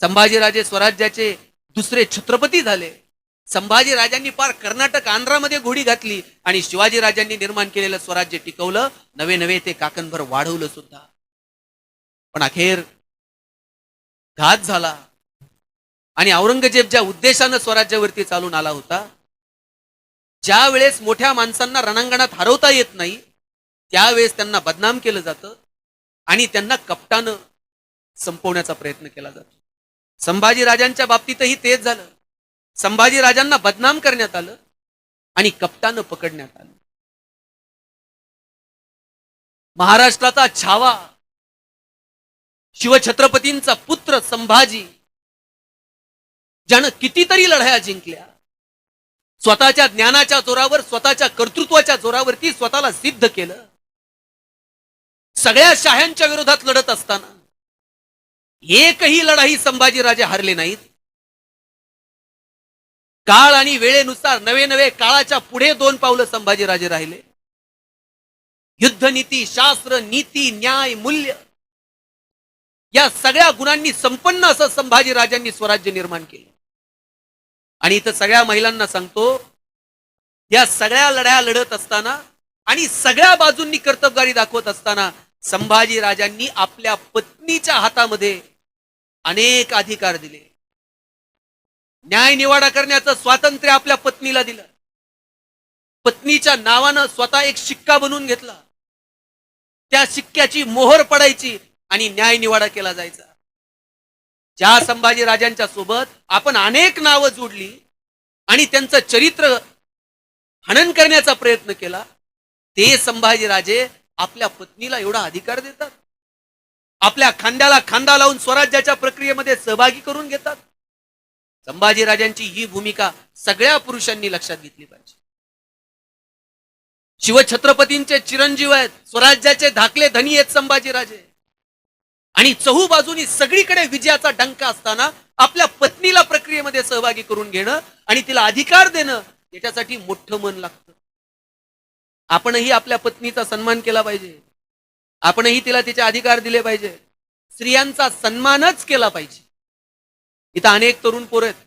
संभाजीराजे स्वराज्याचे दुसरे छत्रपती झाले. संभाजी राजांनी पार कर्नाटक आंध्रामध्ये घोडी घातली आणि शिवाजी राजांनी निर्माण केलेलं स्वराज्य टिकवलं. नवे नवे ते काकणभर वाढवलं सुद्धा. पण अखेर घात झाला. आणि औरंगजेब ज्या उद्देशानं स्वराज्यावरती चालून आला होता ज्या वेळेस मोठ्या माणसांना रणांगणात हरवता येत नाही त्यावेळेस त्यांना बदनाम केलं जातं आणि त्यांना कपटानं संपवण्याचा प्रयत्न केला जातो. संभाजी राजांच्या बाबतीतही तेच झालं. संभाजी राजांना बदनाम करण्यात आलं आणि कपटानं पकडण्यात आलं. महाराष्ट्राचा छावा शिवछत्रपतींचा पुत्र संभाजी ज्यानं कितीतरी लढाया जिंकल्या स्वतःच्या ज्ञानाच्या जोरावर स्वतःच्या कर्तृत्वाच्या जोरावरती स्वतःला सिद्ध केलं. सगळ्या शाह्यांच्या विरोधात लढत असताना एकही लढाई संभाजीराजे हरले नाहीत. काळ आणि वेळेनुसार नवे नवे काळाच्या पुढे दोन पावलं संभाजीराजे राहिले. युद्धनीती शास्त्र नीती न्याय मूल्य या सगळ्या गुणांनी संपन्न असं संभाजीराजांनी स्वराज्य निर्माण केलं. आणि इथं सगळ्या महिलांना सांगतो या सगळ्या लढ्या लढत असताना आणि सगळ्या बाजूंनी कर्तबगारी दाखवत असताना संभाजी राजांनी आपल्या पत्नीच्या हातामध्ये अनेक अधिकार दिले. न्याय निवाडा करण्याचं स्वातंत्र्य आपल्या पत्नीला दिलं. पत्नीच्या नावानं स्वतः एक शिक्का बनवून घेतला. त्या शिक्क्याची मोहर पडायची आणि न्याय निवाडा केला जायचा. ज्या संभाजी राजांच्या सोबत आपण अनेक नावं जोडली आणि त्यांचं चरित्र हनन करण्याचा प्रयत्न केला ते संभाजी राजे आपल्या पत्नीला एवढा अधिकार देतात. आपल्या खांद्याला खांदा लावून स्वराज्याच्या प्रक्रियेमध्ये सहभागी करून घेतात. संभाजी राजांची ही भूमिका सगळ्या पुरुषांनी लक्षात घेतली पाहिजे. शिवछत्रपतींचे चिरंजीव आहेत स्वराज्याचे धाकले धनी आहेत संभाजीराजे. आणि चहू बाजूनी सगळीकडे विजयाचा डंका असताना आपल्या पत्नीला प्रक्रियेमध्ये सहभागी करून घेणं आणि तिला अधिकार देणं याच्यासाठी मोठं मन लागतं. आपणही आपल्या पत्नीचा सन्मान केला पाहिजे. आपणही तिला तिचे अधिकार दिले पाहिजे. स्त्रियांचा सन्मानच केला पाहिजे. इथं अनेक तरुण पोरं आहेत.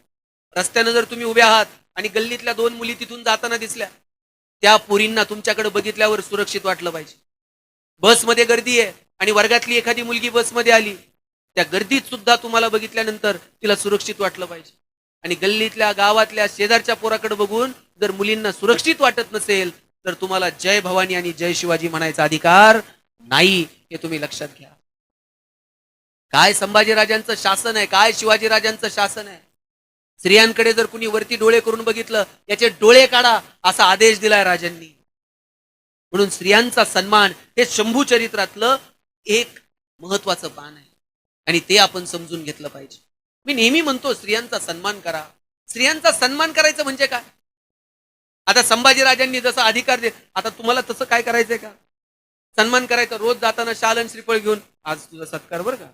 रस्त्यानं जर तुम्ही उभे आहात आणि गल्लीतल्या दोन मुली तिथून जाताना दिसल्या त्या पोरींना तुमच्याकडे बघितल्यावर सुरक्षित वाटलं पाहिजे. बसमध्ये गर्दी आहे आणि वर्गातली एखादी मुलगी बसमध्ये आली त्या गर्दीत सुद्धा तुम्हाला बघितल्यानंतर तिला सुरक्षित वाटलं पाहिजे. आणि गल्लीतल्या गावातल्या शेजारच्या पोराकडे बघून जर मुलींना सुरक्षित वाटत नसेल तर तुम्हाला जय भवानी आणि जय शिवाजी म्हणायचा अधिकार नाही हे तुम्ही लक्षात घ्या. काय संभाजीराजांचं शासन आहे? काय शिवाजीराजांचं शासन आहे? स्त्रियांकडे जर कुणी वरती डोळे करून बघितलं याचे डोळे काढा असा आदेश दिलाय राजांनी. म्हणून स्त्रियांचा सन्मान हे शंभू चरित्रातलं एक महत्वाचं पान आहे. आणि ते आपण समजून घेतलं पाहिजे. मी नेहमी म्हणतो स्त्रियांचा सन्मान करा. स्त्रियांचा सन्मान करायचं म्हणजे काय? आता संभाजीराजांनी जसा अधिकार दे आता तुम्हाला तसं काय करायचंय का? सन्मान करायचा रोज जाताना शाल आणि श्रीफळ घेऊन आज तुझा सत्कार बरं का?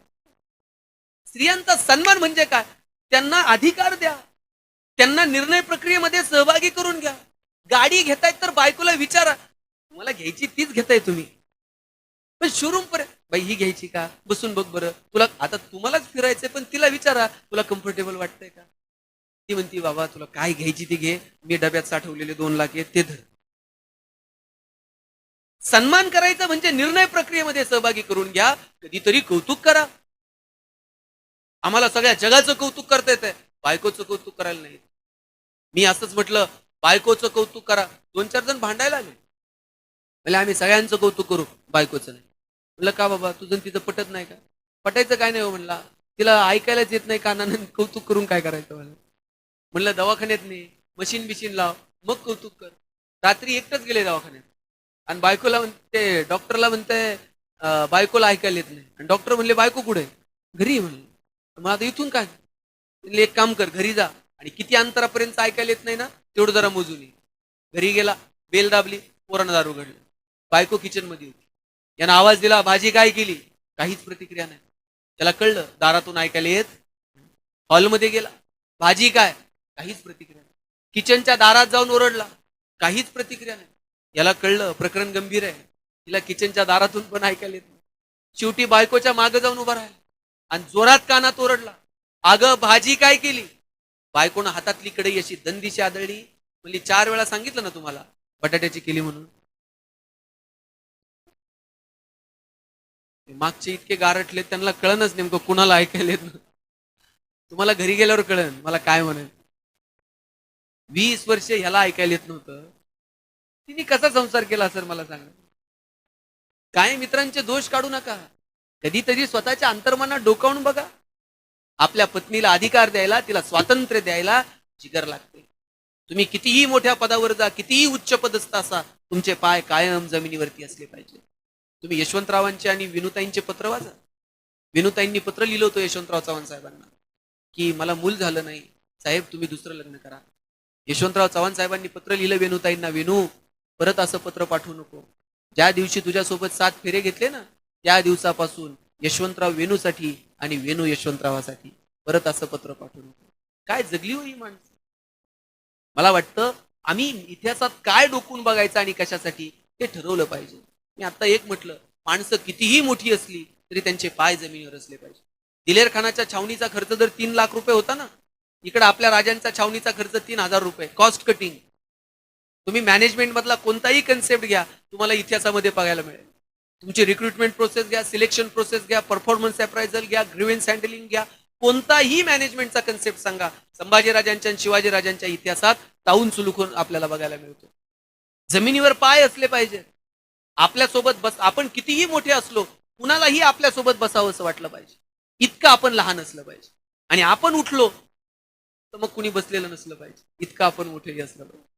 स्त्रियांचा सन्मान म्हणजे काय? त्यांना अधिकार द्या. त्यांना निर्णय प्रक्रियेमध्ये सहभागी करून घ्या. गाडी घेतायत तर बायकोला विचारा. तुम्हाला घ्यायची तीच घेताय तुम्ही. पण शोरूम पर्यंत बाई ही घ्यायची का? बसून बघ बरं. तुला आता तुम्हालाच फिरायचंय पण तिला विचारा. तुला कम्फर्टेबल वाटतंय का? ती म्हणती बाबा तुला काय घ्यायची ती घे. मी डब्यात साठवलेले दोन लाख आहेत ते धर. सन्मान करायचं म्हणजे निर्णय प्रक्रियेमध्ये सहभागी करून घ्या. कधीतरी कौतुक करा. आम्हाला सगळ्या जगाचं कौतुक करता येतंय. बायकोचं कौतुक करायला नाही. मी असंच म्हटलं बायकोचं कौतुक करा. दोन चार जण भांडायला आले. म्हणजे आम्ही सगळ्यांचं कौतुक करू बायकोचं नाही. म्हणलं का बाबा? तुझं तिथं पटत नाही का? पटायचं काय नाही हो म्हणला. तिला ऐकायलाच येत नाही कानानं कौतुक करून काय करायचं? म्हणलं. म्हणलं दवाखान्यात नाही मशीन बिशीन लाव मग कौतुक कर. रात्री एकटंच गेले दवाखान्यात. आणि बायकोला म्हणते डॉक्टरला म्हणते बायकोला ऐकायला येत नाही. आणि डॉक्टर म्हणले बायको कुठे आहे? घरी म्हणलं म्हणले मग आता इथून काय? म्हणले एक काम कर घरी जा. आणि किती अंतरापर्यंत ऐकायला येत नाही ना तेवढं जरा मोजून ये. घरी गेला बेल दाबली पोरानं दारू घडलं बायको किचनमध्ये होती. यानं आवाज दिला भाजी काय केली? काहीच प्रतिक्रिया नाही. त्याला कळलं दारातून ऐकायला येत. हॉलमध्ये गेला. भाजी काय? काहीच प्रतिक्रिया नाही. किचनच्या दारात जाऊन ओरडला. काहीच प्रतिक्रिया नाही. याला कळलं प्रकरण गंभीर आहे. तिला किचनच्या दारातून पण ऐकायला येत नाही. शेवटी बायकोच्या मागे जाऊन उभा राहिला. आणि जोरात कानात ओरडला. अगं भाजी काय केली? बायकोनं हातातली कढई अशी दंदीशी आदळली. म्हणजे चार वेळा सांगितलं ना तुम्हाला बटाट्याची केली म्हणून. मागचे इतके गारटले त्यांना कळणच नेमकं कुणाला ऐकायला येत तुम्हाला घरी गेल्यावर कळन मला काय म्हणेल वीस वर्ष ह्याला ऐकायला येत नव्हतं. तिने कसा संसार केला सर मला सांगा. काय मित्रांचे दोष काढू नका. कधीतरी स्वतःच्या अंतर्मनात डोकावून बघा. आपल्या पत्नीला अधिकार द्यायला तिला स्वातंत्र्य द्यायला जिगर लागते. तुम्ही कितीही मोठ्या पदावर जा कितीही उच्च पदस्थ असा तुमचे पाय कायम जमिनीवरती असले पाहिजे. तुम्ही यशवंतरावांचे आणि विनुताईंचे पत्र वाचा. विनुताईंनी पत्र लिहिलं होतं यशवंतराव चव्हाण साहेबांना. की मला मूल झालं नाही. साहेब तुम्ही दुसरं लग्न करा. यशवंतराव चव्हाण साहेबांनी पत्र लिहिलं वेणुताईंना वेणू. परत असं पत्र पाठवू नको. ज्या दिवशी तुझ्यासोबत सात फेरे घेतले ना त्या दिवसापासून यशवंतराव वेणूसाठी आणि वेणू यशवंतरावासाठी परत असं पत्र पाठवू नको. काय जगली हो ही माणसं? मला वाटतं आम्ही इतिहासात काय डोकून बघायचं आणि कशासाठी ते ठरवलं पाहिजे. मी आता एक म्हटलं माणसं कितीही मोठी असली तरी त्यांचे पाय जमिनीवर असले पाहिजे. दिलेर खानाच्या छावणीचा खर्च जर तीन लाख रुपये होता ना इकडे आपल्या राजांचा छावणीचा खर्च तीन हजार रुपये कॉस्ट कटिंग तुम्ही मॅनेजमेंट मधला कोणताही कन्सेप्ट घ्या तुम्हाला इतिहासामध्ये बघायला मिळेल. तुमची रिक्रुटमेंट प्रोसेस घ्या सिलेक्शन प्रोसेस घ्या परफॉर्मन्स अप्रायझल घ्या ग्रिव्हन्स हँडलिंग घ्या कोणताही मॅनेजमेंटचा कन्सेप्ट सांगा. संभाजीराजांच्या आणि शिवाजीराजांच्या इतिहासात ताऊन सुलूकून आपल्याला बघायला मिळतो. जमिनीवर पाय असले पाहिजे. आपल्यासोबत बस आपण कितीही मोठे असलो कुणालाही आपल्यासोबत बसावं असं वाटलं पाहिजे. इतकं आपण लहान असलं पाहिजे. आणि आपण उठलो तर मग कुणी बसलेलं नसलं पाहिजे. इतकं आपण मोठेही असलं पाहिजे.